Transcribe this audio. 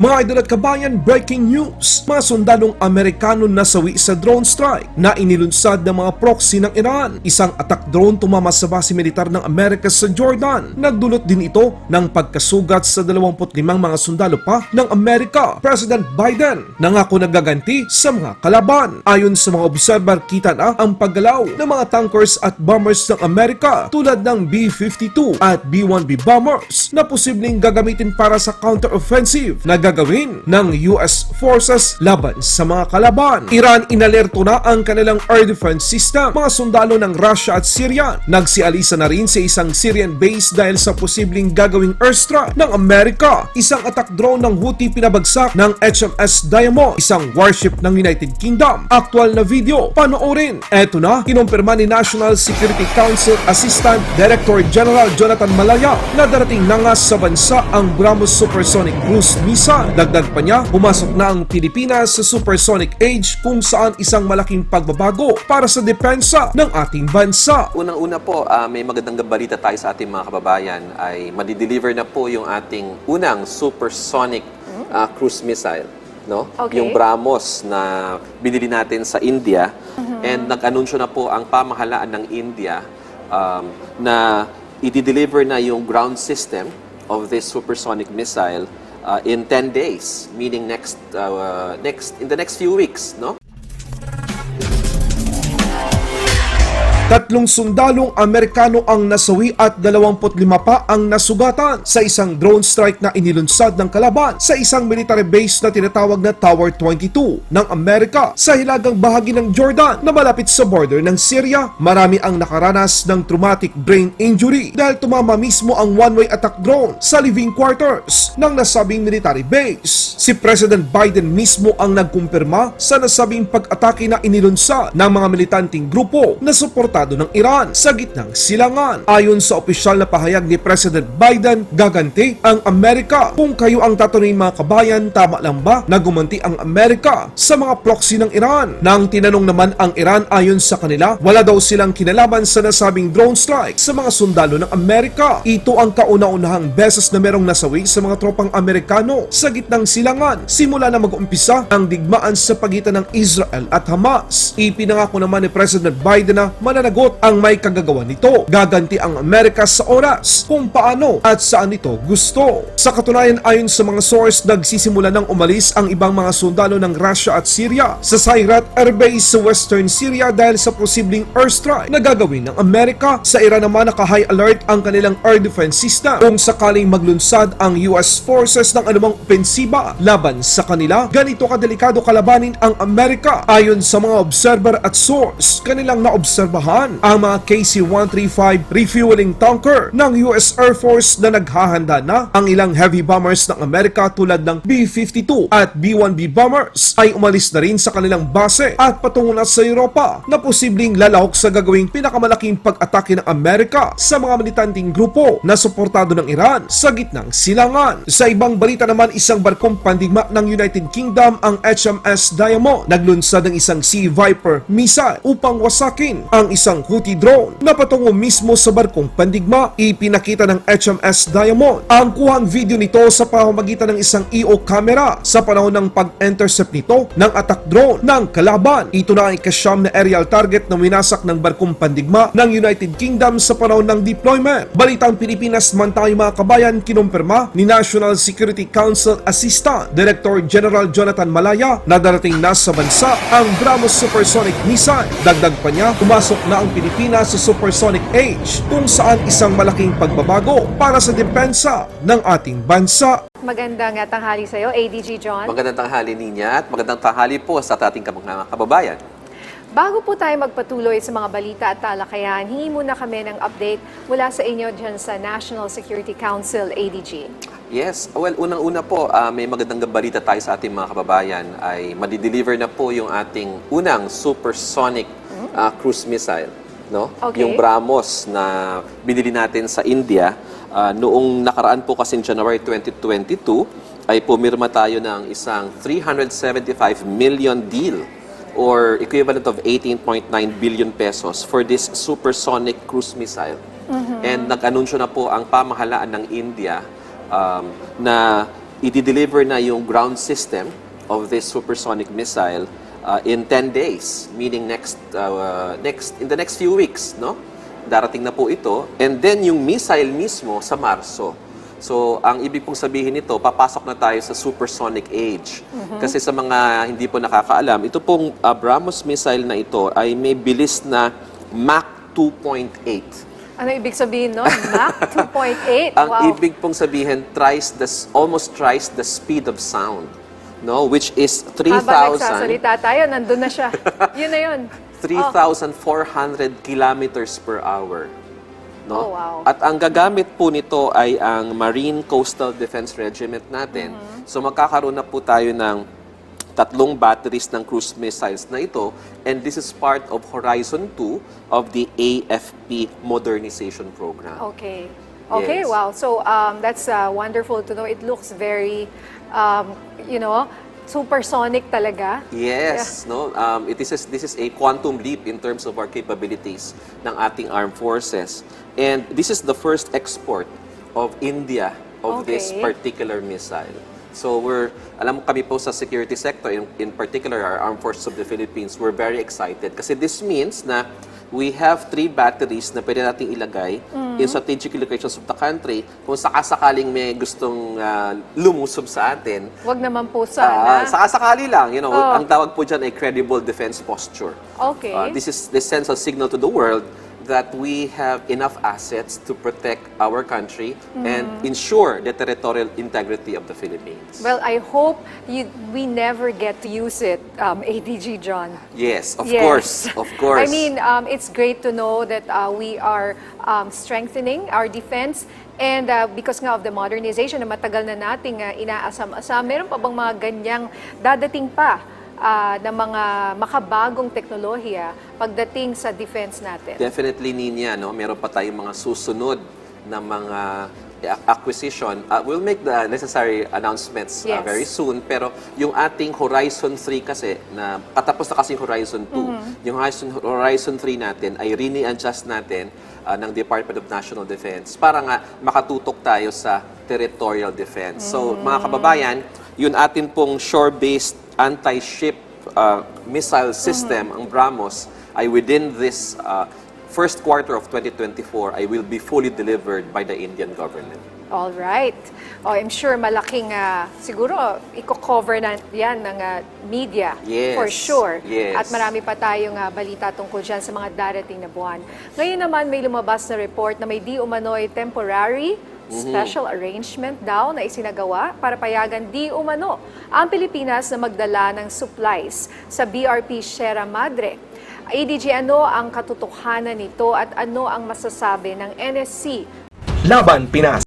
Mga idol at kabayan, breaking news! Mga sundalong Amerikano nasawi sa drone strike na inilunsad ng mga proxy ng Iran. Isang attack drone tumama sa base militar ng Amerika sa Jordan. Nagdulot din ito ng pagkasugat sa 25 mga sundalo pa ng Amerika. President Biden nangako nagaganti sa mga kalaban. Ayon sa mga observer, kita na ang paggalaw ng mga tankers at bombers ng Amerika tulad ng B-52 at B-1B bombers na posibleng gagamitin para sa counter-offensive na gagawin ng US forces laban sa mga kalaban. Iran inalerto na ang kanilang air defense system. Mga sundalo ng Russia at Syria nagsialisa na rin sa isang Syrian base dahil sa posibleng gagawing airstrike ng Amerika. Isang attack drone ng Houthi pinabagsak ng HMS Diamond, isang warship ng United Kingdom. Aktual na video, panoorin. Eto na, kinumpirma ni National Security Council Assistant Director General Jonathan Malaya na darating na nga sa bansa ang BrahMos Supersonic Cruise Missile. Dagdag pa niya, pumasok na ang Pilipinas sa supersonic age kung saan isang malaking pagbabago para sa depensa ng ating bansa. Unang-una po, ah, may magandang balita tayo sa ating mga kababayan ay madideliver na po yung ating unang supersonic ah, cruise missile. No? Okay. Yung BrahMos na binili natin sa India and nag-anunsyo na po ang pamahalaan ng India um, na i-deliver na yung ground system of this supersonic missile uh, in 10 days, meaning next uh, next in the next few weeks, no? Tatlong sundalong Amerikano ang nasawi at 25 pa ang nasugatan sa isang drone strike na inilunsad ng kalaban sa isang military base na tinatawag na Tower 22 ng Amerika sa hilagang bahagi ng Jordan na malapit sa border ng Syria. Marami ang nakaranas ng traumatic brain injury dahil tumama mismo ang one-way attack drone sa living quarters ng nasabing military base. Si President Biden mismo ang nagkumpirma sa nasabing pag-atake na inilunsad ng mga militanting grupo na suportado ng Iran sa gitnang silangan. Ayon sa opisyal na pahayag ni President Biden, gaganti ang Amerika. Kung kayo ang tatanungin mga kabayan, tama lang ba na gumanti ang Amerika sa mga proxy ng Iran? Nang tinanong naman ang Iran ayon sa kanila, wala daw silang kinalaman sa nasabing drone strike sa mga sundalo ng Amerika. Ito ang kauna-unahang beses na merong nasawi sa mga tropang Amerikano sa gitnang silangan simula na mag-umpisa ang digmaan sa pagitan ng Israel at Hamas. Ipinangako naman ni President Biden na mananagot ang may kagagawa nito. Gaganti ang Amerika sa oras kung paano at saan ito gusto. Sa katunayan ayon sa mga source, nagsisimula ng umalis ang ibang mga sundalo ng Russia at Syria sa Sayrat Air sa Western Syria dahil sa posibleng airstrike na gagawin ng Amerika. Sa Iran naman naka-high alert ang kanilang air defense system kung sakaling maglunsad ang US forces ng anumang opensiba laban sa kanila. Ganito kadelikado kalabanin ang Amerika ayon sa mga observer at source. Kanilang naobserbahan ang mga KC-135 refueling tanker ng US Air Force na naghahanda na ang ilang heavy bombers ng Amerika tulad ng B-52 at B-1B bombers ay umalis na rin sa kanilang base at patungo na sa Europa na posibleng lalahok sa gagawing pinakamalaking pag-atake ng Amerika sa mga militanting grupo na suportado ng Iran sa gitnang silangan. Sa ibang balita naman, isang barkong pandigma ng United Kingdom ang HMS Diamond naglunsad ng isang Sea Viper missile upang wasakin ang isang Houthi drone na patungo mismo sa barkong pandigma. Ipinakita ng HMS Diamond ang kuhang video nito sa pamamagitan ng isang EO camera sa panahon ng pag-intercept nito ng attack drone ng kalaban. Ito na ang ikasyam na aerial target na winasak ng barkong pandigma ng United Kingdom sa panahon ng deployment. Balitang Pilipinas man tayo mga kabayan, kinumpirma ni National Security Council Assistant Director General Jonathan Malaya na darating na sa bansa ang BrahMos Supersonic Missile. Dagdag pa niya, pumasok na ang Pilipinas sa supersonic age kung saan isang malaking pagbabago para sa depensa ng ating bansa. Magandang uh, tanghali sa iyo, ADG John. Magandang tanghali niya at magandang tanghali po sa ating mga kababayan. Bago po tayo magpatuloy sa mga balita at talakayan, hingi muna kami ng update mula sa inyo dyan sa National Security Council, ADG. Yes, well, unang-una po, ah, may magandang balita tayo sa ating mga kababayan ay madideliver na po yung ating unang supersonic ah, cruise missile. No? Okay. Yung BrahMos na binili natin sa India ah, noong nakaraan po kasi January 2022 ay pumirma tayo ng isang 375 million deal or equivalent of 18.9 billion pesos for this supersonic cruise missile. And nag-anunsyo na po ang pamahalaan ng India um, na i-deliver na yung ground system of this supersonic missile uh, in 10 days, meaning next uh, next in the next few weeks, no? Darating na po ito. And then yung missile mismo sa Marso. So, ang ibig pong sabihin nito, papasok na tayo sa supersonic age. Kasi sa mga hindi po nakakaalam, ito pong BrahMos missile na ito ay may bilis na Mach 2.8. Ano ibig sabihin nun? Mach 2.8? Ang wow. ibig pong sabihin, thrice the, almost thrice the speed of sound. No, which is Habang 3,000 nagsasalita tayo, nandun na siya. yun na yun. 3,400 kilometers per hour. No? Oh, wow. At ang gagamit po nito ay ang Marine Coastal Defense Regiment natin. Mm-hmm. So magkakaroon na po tayo ng tatlong batteries ng cruise missiles na ito and this is part of Horizon 2 of the AFP modernization program. Okay. Okay, Yes. wow. So um, that's uh, wonderful to know. It looks very, um, you know, supersonic talaga. Yes, no. Um, it is a- this is a quantum leap in terms of our capabilities ng ating armed forces. And this is the first export of India of this Okay. particular missile. So we're alam mo kami po sa security sector in, in particular our armed forces of the Philippines we're very excited kasi this means na we have three batteries na pwede nating ilagay in strategic locations of the country kung sakasakaling may gustong ah, lumusob sa atin Wag naman po Ah, sana. sakasakali lang, you know, Oh. ang tawag po dyan ay credible defense posture. Okay. Ah, this is this sends a signal to the world that we have enough assets to protect our country and ensure the territorial integrity of the Philippines. Well, I hope you, we never get to use it, um, ADG John. yes, of Yes. course, of course. I mean, um, it's great to know that uh, we are um, strengthening our defense and uh, because nga of the modernization na matagal na nating uh, inaasam-asam, meron pa bang mga ganyang dadating pa uh, na mga makabagong teknolohiya pagdating sa defense natin? Definitely, Ninya, no? meron pa tayong mga susunod na mga acquisition. Uh, we'll make the necessary announcements uh, Yes. very soon. Pero yung ating Horizon 3 kasi, na katapos na kasi Horizon 2, yung Horizon, Horizon 3 natin ay rini-adjust natin uh, ng Department of National Defense para nga makatutok tayo sa territorial defense. So, mga kababayan, yun atin pong shore-based anti-ship uh, missile system, ang BrahMos, ay within this uh, first quarter of 2024, I will be fully delivered by the Indian government. All right. Oh, I'm sure malaking ah, siguro i-cover na yan ng ah, media Yes. for sure. Yes. At marami pa tayong ah, balita tungkol dyan sa mga darating na buwan. Ngayon naman may lumabas na report na may di umano'y temporary special arrangement daw na isinagawa para payagan di umano ang Pilipinas na magdala ng supplies sa BRP Sierra Madre. ADG, ano ang katotohanan nito at ano ang masasabi ng NSC Laban Pinas